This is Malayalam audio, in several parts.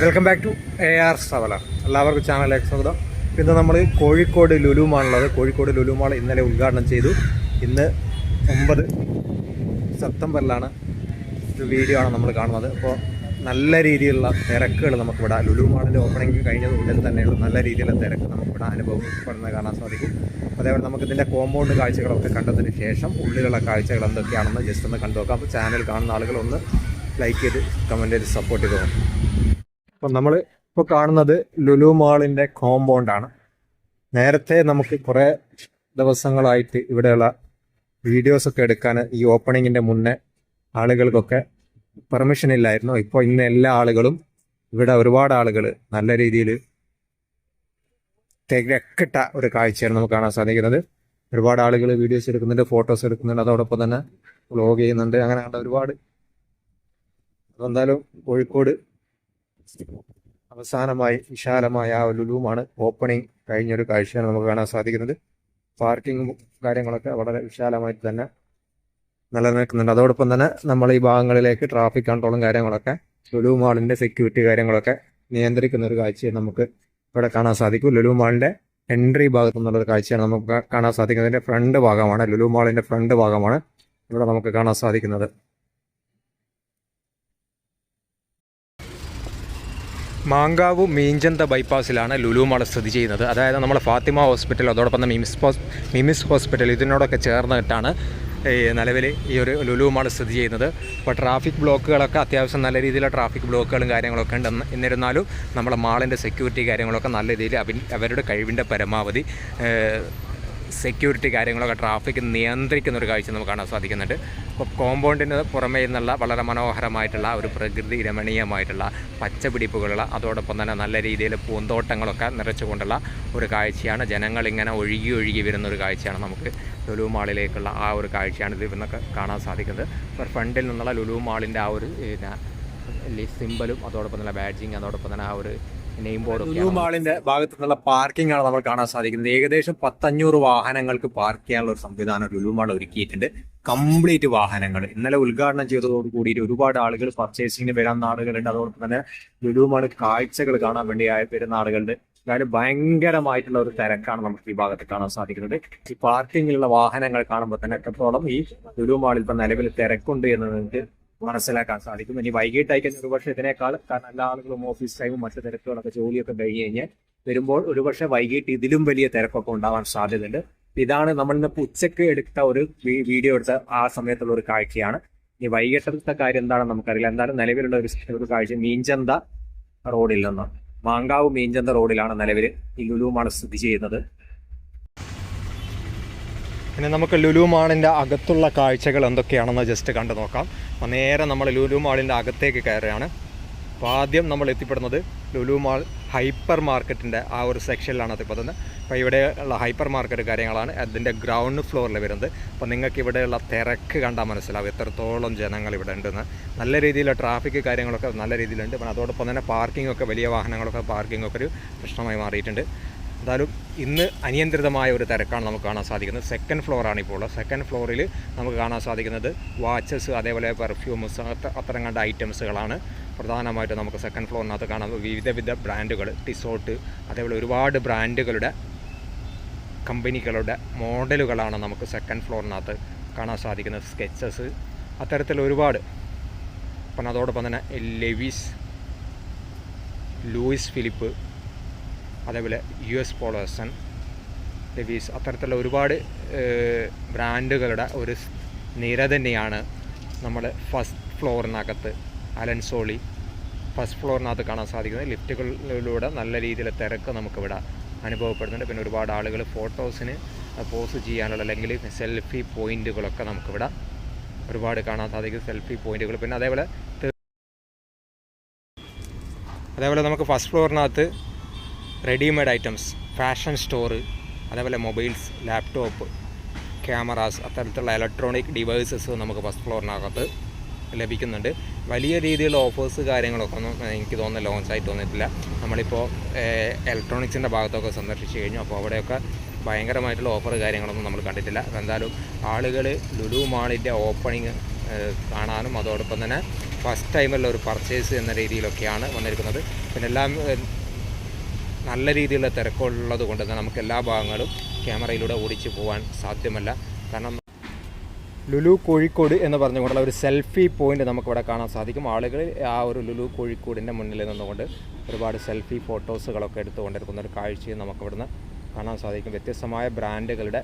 Welcome back to A R സവല എല്ലാവർക്കും ചാനലിലേക്ക് സ്വാഗതം. ഇന്ന് നമ്മൾ കോഴിക്കോട് ലുലു മാളുള്ളത് കോഴിക്കോട് ലുലു മാൾ ഇന്നലെ ഉദ്ഘാടനം ചെയ്തു. ഇന്ന് ഒമ്പത് സെപ്റ്റംബറിലാണ് ഒരു വീഡിയോ ആണ് നമ്മൾ കാണുന്നത്. അപ്പോൾ നല്ല രീതിയിലുള്ള തിരക്കുകൾ നമുക്കിവിടെ ലുലു മാളിന്റെ ഓപ്പണിംഗ് കഴിഞ്ഞത് ഉടൻ തന്നെയുള്ള നല്ല രീതിയിലുള്ള തിരക്ക് നമുക്കിവിടെ അനുഭവപ്പെടുന്നത് കാണാൻ സാധിക്കും. അതേപോലെ നമുക്ക് ഇതിന്റെ കോമ്പൗണ്ട് കാഴ്ചകളൊക്കെ കണ്ടതിന് ശേഷം ഉള്ളിലുള്ള കാഴ്ചകൾ എന്തൊക്കെയാണെന്ന് ജസ്റ്റ് ഒന്ന് കണ്ടു നോക്കാം. അപ്പോൾ ചാനൽ കാണുന്ന ആളുകൾ ഒന്ന് ലൈക്ക് ചെയ്ത് കമന്റ് ചെയ്ത് സപ്പോർട്ട് ചെയ്ത് നോക്കാം അപ്പം നമ്മൾ ഇപ്പോൾ കാണുന്നത് ലുലു മാളിന്റെ കോമ്പൗണ്ടാണ്. നേരത്തെ നമുക്ക് കുറേ ദിവസങ്ങളായിട്ട് ഇവിടെയുള്ള വീഡിയോസൊക്കെ എടുക്കാൻ ഈ ഓപ്പണിങ്ങിന്റെ മുന്നേ ആളുകൾക്കൊക്കെ പെർമിഷൻ ഇല്ലായിരുന്നു. ഇപ്പോൾ ഇന്ന് എല്ലാ ആളുകളും ഇവിടെ ഒരുപാട് ആളുകൾ നല്ല രീതിയിൽ തിരക്കിട്ട ഒരു കാഴ്ചയാണ് നമുക്ക് കാണാൻ സാധിക്കുന്നത്. ഒരുപാട് ആളുകൾ വീഡിയോസ് എടുക്കുന്നുണ്ട് ഫോട്ടോസ് എടുക്കുന്നുണ്ട് അതോടൊപ്പം തന്നെ വ്ലോഗ് ചെയ്യുന്നുണ്ട്. അങ്ങനെ ഒരുപാട്. എന്തായാലും കോഴിക്കോട് അവസാനമായി വിശാലമായ ആ ലുലുമാണ് ഓപ്പണിംഗ് കഴിഞ്ഞൊരു കാഴ്ചയാണ് നമുക്ക് കാണാൻ സാധിക്കുന്നത്. പാർക്കിങ്ങും കാര്യങ്ങളൊക്കെ വളരെ വിശാലമായിട്ട് തന്നെ നിലനിൽക്കുന്നുണ്ട്. അതോടൊപ്പം തന്നെ നമ്മൾ ഈ ഭാഗങ്ങളിലേക്ക് ട്രാഫിക് കൺട്രോളും കാര്യങ്ങളൊക്കെ ലുലു മാളിന്റെ സെക്യൂരിറ്റി കാര്യങ്ങളൊക്കെ നിയന്ത്രിക്കുന്ന ഒരു കാഴ്ചയെ നമുക്ക് ഇവിടെ കാണാൻ സാധിക്കും. ലുലു മാളിന്റെ എൻട്രി ഭാഗത്തു നിന്നുള്ള ഒരു കാഴ്ചയാണ് നമുക്ക് കാണാൻ സാധിക്കുന്നത്. ഫ്രണ്ട് ഭാഗമാണ് ലുലു മാളിന്റെ ഫ്രണ്ട് ഭാഗമാണ് ഇവിടെ നമുക്ക് കാണാൻ സാധിക്കുന്നത്. മാങ്കാവ് മീഞ്ചന്ത ബൈപ്പാസിലാണ് ലുലു മാൾ സ്ഥിതി ചെയ്യുന്നത്. അതായത് നമ്മുടെ ഫാത്തിമ ഹോസ്പിറ്റൽ അതോടൊപ്പം തന്നെ മിമിസ് മിമിസ് ഹോസ്പിറ്റൽ ഇതിനോടൊക്കെ ചേർന്നിട്ടാണ് ഈ നിലവിൽ ഈ ഒരു ലുലു മാൾ സ്ഥിതി ചെയ്യുന്നത്. അപ്പോൾ ട്രാഫിക് ബ്ലോക്കുകളൊക്കെ അത്യാവശ്യം നല്ല രീതിയിലുള്ള ട്രാഫിക് ബ്ലോക്കുകളും കാര്യങ്ങളൊക്കെ ഉണ്ട് എന്നിരുന്നാലും നമ്മുടെ മാളിന്റെ സെക്യൂരിറ്റി കാര്യങ്ങളൊക്കെ നല്ല രീതിയിൽ അവരുടെ കഴിവിന്റെ പരമാവധി സെക്യൂരിറ്റി കാര്യങ്ങളൊക്കെ ട്രാഫിക് നിയന്ത്രിക്കുന്ന ഒരു കാഴ്ച നമുക്ക് കാണാൻ സാധിക്കുന്നുണ്ട്. അപ്പോൾ കോമ്പൗണ്ടിന് പുറമേ നിന്നുള്ള വളരെ മനോഹരമായിട്ടുള്ള ഒരു പ്രകൃതി രമണീയമായിട്ടുള്ള പച്ചപിടിപ്പുകളുള്ള അതോടൊപ്പം തന്നെ നല്ല രീതിയിൽ പൂന്തോട്ടങ്ങളൊക്കെ നിറച്ചുകൊണ്ടുള്ള ഒരു കാഴ്ചയാണ്. ജനങ്ങളിങ്ങനെ ഒഴുകി ഒഴുകി വരുന്ന ഒരു കാഴ്ചയാണ് നമുക്ക് ലുലു മാളിലേക്കുള്ള ആ ഒരു കാഴ്ചയാണ് ഇത് ഇന്നൊക്കെ കാണാൻ സാധിക്കുന്നത്. അപ്പോൾ ഫ്രണ്ടിൽ നിന്നുള്ള ലുലു മാളിന്റെ ആ ഒരു സിമ്പലും അതോടൊപ്പം തന്നെ ബാഡ്ജിങ് അതോടൊപ്പം തന്നെ ആ ഒരു നെയിം ബോർഡ് ലുലു മാളിന്റെ ഭാഗത്തു നിന്നുള്ള പാർക്കിംഗ് ആണ് നമ്മൾ കാണാൻ സാധിക്കുന്നത്. ഏകദേശം പത്തഞ്ഞൂറ് വാഹനങ്ങൾക്ക് പാർക്ക് ചെയ്യാനുള്ള ഒരു സംവിധാനം ലുലു മാൾ ഒരുക്കിയിട്ടുണ്ട്. കംപ്ലീറ്റ് വാഹനങ്ങൾ. ഇന്നലെ ഉദ്ഘാടനം ചെയ്തതോട് കൂടിയിട്ട് ഒരുപാട് ആളുകൾ പർച്ചേസിങ്ങിന് വരുന്ന ആളുകളുണ്ട് അതോടൊപ്പം തന്നെ ലുലു മാൾ കാഴ്ചകൾ കാണാൻ വേണ്ടി വരുന്ന ആളുകളുണ്ട്. അതായത് ഭയങ്കരമായിട്ടുള്ള ഒരു തിരക്കാണ് നമുക്ക് ഈ ഭാഗത്ത് കാണാൻ സാധിക്കുന്നത്. ഈ പാർക്കിങ്ങിലുള്ള വാഹനങ്ങൾ കാണുമ്പോൾ തന്നെ എത്രത്തോളം ഈ ലുലു മാളിൽ ഇപ്പൊ നിലവിൽ തിരക്കുണ്ട് എന്ന് നിങ്ങൾക്ക് മനസ്സിലാക്കാൻ സാധിക്കും. ഇനി വൈകിട്ടായി കഴിഞ്ഞാൽ ഒരുപക്ഷെ ഇതിനേക്കാൾ കാരണം എല്ലാ ആളുകളും ഓഫീസ് ടൈമും മറ്റു തിരക്കുകളൊക്കെ ജോലിയൊക്കെ കഴിഞ്ഞ് കഴിഞ്ഞാൽ വരുമ്പോൾ ഒരുപക്ഷെ വൈകിട്ട് ഇതിലും വലിയ തിരക്കൊക്കെ ഉണ്ടാവാൻ സാധ്യതയുണ്ട്. ഇതാണ് നമ്മൾ ഇന്ന് ഉച്ചയ്ക്ക് എടുത്ത ഒരു വീഡിയോ എടുത്ത ആ സമയത്തുള്ള ഒരു കാഴ്ചയാണ്. ഇനി വൈകിട്ടത്തെ കാര്യം എന്താണെന്ന് നമുക്കറിയില്ല. എന്തായാലും നിലവിലുള്ള ഒരു ഒരു കാഴ്ച മീഞ്ചന്ത റോഡിൽ നിന്ന്. മാങ്കാവ് മീഞ്ചന്ത റോഡിലാണ് നിലവിൽ ഈ ലുലു സ്ഥിതി ചെയ്യുന്നത്. പിന്നെ നമുക്ക് ലുലു മാളിന്റെ അകത്തുള്ള കാഴ്ചകൾ എന്തൊക്കെയാണെന്ന് ജസ്റ്റ് കണ്ടു നോക്കാം. അപ്പോൾ നേരെ നമ്മൾ ലുലു മാളിന്റെ അകത്തേക്ക് കയറുകയാണ്. അപ്പോൾ ആദ്യം നമ്മൾ എത്തിപ്പെടുന്നത് ലുലു മാൾ ഹൈപ്പർ മാർക്കറ്റിന്റെ ആ ഒരു സെക്ഷനിലാണ് എത്തിപ്പെടുന്നത്. അപ്പോൾ ഇവിടെയുള്ള ഹൈപ്പർ മാർക്കറ്റ് കാര്യങ്ങളാണ് അതിന്റെ ഗ്രൗണ്ട് ഫ്ലോറിൽ വരുന്നത്. അപ്പോൾ നിങ്ങൾക്ക് ഇവിടെയുള്ള തിരക്ക് കണ്ടാൽ മനസ്സിലാവും എത്രത്തോളം ജനങ്ങൾ ഇവിടെ ഉണ്ടെന്ന്. നല്ല രീതിയിലുള്ള ട്രാഫിക് കാര്യങ്ങളൊക്കെ നല്ല രീതിയിലുണ്ട്. പിന്നെ അതോടൊപ്പം തന്നെ പാർക്കിംഗ് ഒക്കെ വലിയ വാഹനങ്ങളൊക്കെ പാർക്കിംഗ് ഒക്കെ ഒരു പ്രശ്നമായി മാറിയിട്ടുണ്ട്. എന്തായാലും ഇന്ന് അനിയന്ത്രിതമായ ഒരു തിരക്കാണ് നമുക്ക് കാണാൻ സാധിക്കുന്നത്. സെക്കൻഡ് ഫ്ലോറാണ് ഇപ്പോൾ ഉള്ളത്. സെക്കൻഡ് ഫ്ലോറിൽ നമുക്ക് കാണാൻ സാധിക്കുന്നത് വാച്ചസ് അതേപോലെ പെർഫ്യൂംസ് അത്തരം കണ്ട ഐറ്റംസുകളാണ് പ്രധാനമായിട്ട് നമുക്ക് സെക്കൻഡ് ഫ്ലോറിനകത്ത് കാണാൻ വിവിധ വിധ ബ്രാൻഡുകൾ ടിസോട്ട് അതേപോലെ ഒരുപാട് ബ്രാൻഡുകളുടെ കമ്പനികളുടെ മോഡലുകളാണ് നമുക്ക് സെക്കൻഡ് ഫ്ലോറിനകത്ത് കാണാൻ സാധിക്കുന്നത്. സ്കെച്ചസ് അത്തരത്തിൽ ഒരുപാട്. പിന്നെ അതോടൊപ്പം തന്നെ ലെവിസ് ലൂയിസ് ഫിലിപ്പ് അതേപോലെ യു എസ് പോളേഴ്സൺ ലെവീസ് അത്തരത്തിലുള്ള ഒരുപാട് ബ്രാൻഡുകളുടെ ഒരു നിര തന്നെയാണ് നമ്മൾ ഫസ്റ്റ് ഫ്ലോറിനകത്ത് അലൻസോളി ഫസ്റ്റ് ഫ്ലോറിനകത്ത് കാണാൻ സാധിക്കുന്നത് ലിഫ്റ്റുകളിലൂടെ നല്ല രീതിയിൽ തിരക്ക് നമുക്കിവിടെ അനുഭവപ്പെടുന്നുണ്ട്. പിന്നെ ഒരുപാട് ആളുകൾ ഫോട്ടോസിന് പോസ് ചെയ്യാനുള്ള അല്ലെങ്കിൽ സെൽഫി പോയിന്റുകളൊക്കെ നമുക്കിവിടെ ഒരുപാട് കാണാൻ സാധിക്കും. സെൽഫി പോയിന്റുകൾ പിന്നെ അതേപോലെ അതേപോലെ നമുക്ക് ഫസ്റ്റ് ഫ്ലോറിനകത്ത് റെഡിമെയ്ഡ് ഐറ്റംസ് ഫാഷൻ സ്റ്റോറ് അതേപോലെ മൊബൈൽസ് ലാപ്ടോപ്പ് ക്യാമറാസ് അത്തരത്തിലുള്ള ഇലക്ട്രോണിക് ഡിവൈസസ് നമുക്ക് ഫസ്റ്റ് ഫ്ലോറിനകത്ത് ലഭിക്കുന്നുണ്ട്. വലിയ രീതിയിലുള്ള ഓഫേഴ്സ് കാര്യങ്ങളൊക്കെ ഒന്നും എനിക്ക് തോന്നുന്നു ലോഞ്ച് ആയി തോന്നിയിട്ടില്ല. നമ്മളിപ്പോൾ ഇലക്ട്രോണിക്സിന്റെ ഭാഗത്തൊക്കെ സന്ദർശിച്ച് കഴിഞ്ഞു. അപ്പോൾ അവിടെയൊക്കെ ഭയങ്കരമായിട്ടുള്ള ഓഫർ കാര്യങ്ങളൊന്നും നമ്മൾ കണ്ടിട്ടില്ല. എന്തായാലും ആളുകൾ ലുലു മാളിന്റെ ഓപ്പണിങ് കാണാനും അതോടൊപ്പം തന്നെ ഫസ്റ്റ് ടൈമുള്ള ഒരു പർച്ചേസ് എന്ന രീതിയിലൊക്കെയാണ് വന്നിരിക്കുന്നത്. പിന്നെ എല്ലാം നല്ല രീതിയിലുള്ള തിരക്കുള്ളത് കൊണ്ട് തന്നെ നമുക്ക് എല്ലാ ഭാഗങ്ങളും ക്യാമറയിലൂടെ ഓടിച്ചു പോകാൻ സാധ്യമല്ല. കാരണം ലുലു കോഴിക്കോട് എന്ന് പറഞ്ഞുകൊണ്ടുള്ള ഒരു സെൽഫി പോയിന്റ് നമുക്കിവിടെ കാണാൻ സാധിക്കും. ആളുകൾ ആ ഒരു ലുലു കോഴിക്കോടിന്റെ മുന്നിൽ നിന്നുകൊണ്ട് ഒരുപാട് സെൽഫി ഫോട്ടോസുകളൊക്കെ എടുത്തുകൊണ്ടിരിക്കുന്ന ഒരു കാഴ്ചയും നമുക്കിവിടുന്ന് കാണാൻ സാധിക്കും. വ്യത്യസ്തമായ ബ്രാൻഡുകളുടെ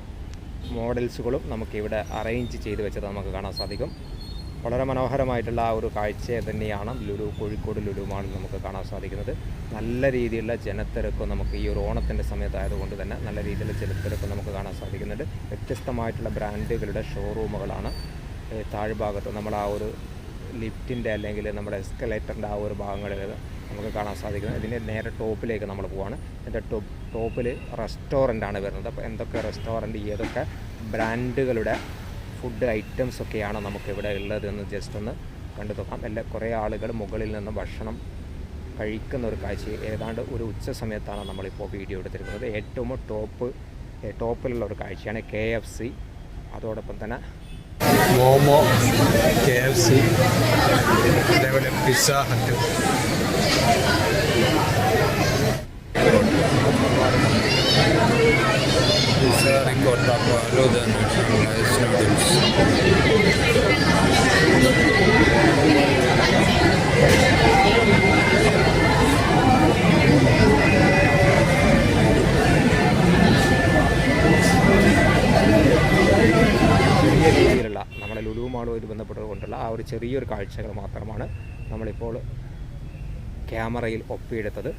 മോഡൽസുകളും നമുക്കിവിടെ അറേഞ്ച് ചെയ്ത് വെച്ചത് നമുക്ക് കാണാൻ സാധിക്കും. വളരെ മനോഹരമായിട്ടുള്ള ആ ഒരു കാഴ്ച തന്നെയാണ് ലുലു കോഴിക്കോട് ലുലു മാളിൽ നമുക്ക് കാണാൻ സാധിക്കുന്നത്. നല്ല രീതിയിലുള്ള ജനത്തിരക്കും നമുക്ക് ഈ ഒരു ഓണത്തിന്റെ സമയത്തായതുകൊണ്ട് തന്നെ നല്ല രീതിയിലുള്ള ജനത്തിരക്കും നമുക്ക് കാണാൻ സാധിക്കുന്നുണ്ട്. വ്യത്യസ്തമായിട്ടുള്ള ബ്രാൻഡുകളുടെ ഷോറൂമുകളാണ്. താഴ്ഭാഗത്ത് നമ്മൾ ആ ഒരു ലിഫ്റ്റിന്റെ അല്ലെങ്കിൽ നമ്മുടെ എസ്കലേറ്ററിന്റെ ആ ഒരു ഭാഗങ്ങളിൽ നമുക്ക് കാണാൻ സാധിക്കുന്നത്. ഇതിന്റെ നേരെ ടോപ്പിലേക്ക് നമ്മൾ പോവാണ്. ഇതിന്റെ ടോപ്പ് ടോപ്പിൽ റെസ്റ്റോറന്റ് ആണ് വരുന്നത്. അപ്പോൾ എന്തൊക്കെ റെസ്റ്റോറന്റ് ഏതൊക്കെ ബ്രാൻഡുകളുടെ ഫുഡ് ഐറ്റംസ് ഒക്കെയാണ് നമുക്കിവിടെ ഉള്ളത് എന്ന് ജസ്റ്റ് ഒന്ന് കണ്ടു നോക്കാം. എല്ലാ കുറേ ആളുകൾ മുകളിൽ നിന്ന് ഭക്ഷണം കഴിക്കുന്ന ഒരു കാഴ്ച. ഏതാണ്ട് ഒരു ഉച്ച സമയത്താണ് നമ്മളിപ്പോൾ വീഡിയോ എടുത്തിരിക്കുന്നത്. ഏറ്റവും ടോപ്പ് ടോപ്പിലുള്ള ഒരു കാഴ്ചയാണ് കെ എഫ് സി അതോടൊപ്പം തന്നെ മോമോ കെ എഫ് സി അതേപോലെ പിസ്സ ഹട്ട് പിസ്സ റിക്കോട്ട പാലോ റൈസ് നൂഡിൽസ് ചെറിയ രീതിയിലുള്ള നമ്മുടെ ലുലു മാളുമായിട്ട് ബന്ധപ്പെട്ടതുകൊണ്ടുള്ള ആ ഒരു ചെറിയൊരു കാഴ്ചകൾ മാത്രമാണ് നമ്മളിപ്പോൾ ക്യാമറയിൽ ഒപ്പിയെടുത്തത്.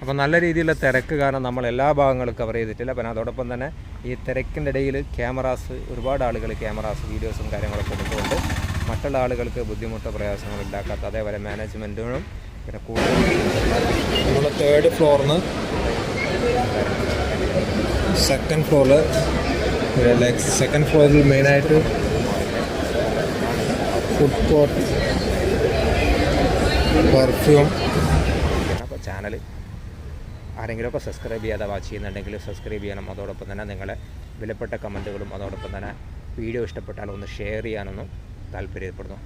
അപ്പോൾ നല്ല രീതിയിലുള്ള തിരക്ക് കാരണം നമ്മൾ എല്ലാ ഭാഗങ്ങളും കവർ ചെയ്തിട്ടില്ല. പിന്നെ അതോടൊപ്പം തന്നെ ഈ തിരക്കിന്റെ ഇടയിൽ ക്യാമറാസ് ഒരുപാട് ആളുകൾ ക്യാമറാസ് വീഡിയോസും കാര്യങ്ങളൊക്കെ എടുത്തുകൊണ്ട് മറ്റുള്ള ആളുകൾക്ക് ബുദ്ധിമുട്ടോ പ്രയാസങ്ങൾ ഉണ്ടാക്കാത്ത അതേപോലെ മാനേജ്മെന്റിനും പിന്നെ കൂടുതൽ നമ്മൾ തേർഡ് നിന്ന് സെക്കൻഡ് ഫ്ലോറിൽ ലൈക്ക് സെക്കൻഡ് ഫ്ലോറിൽ മെയിനായിട്ട് ഫുഡ് കോർട്ട് പെർഫ്യൂം അപ്പോൾ ചാനൽ ആരെങ്കിലുമൊക്കെ സബ്സ്ക്രൈബ് ചെയ്യാതെ വാച്ച് ചെയ്യുന്നുണ്ടെങ്കിൽ സബ്സ്ക്രൈബ് ചെയ്യണം. അതോടൊപ്പം തന്നെ നിങ്ങളെ വിലപ്പെട്ട കമന്റുകളും അതോടൊപ്പം തന്നെ വീഡിയോ ഇഷ്ടപ്പെട്ടാൽ ഒന്ന് ഷെയർ ചെയ്യാനൊന്നും താല്പര്യപ്പെടുന്നു.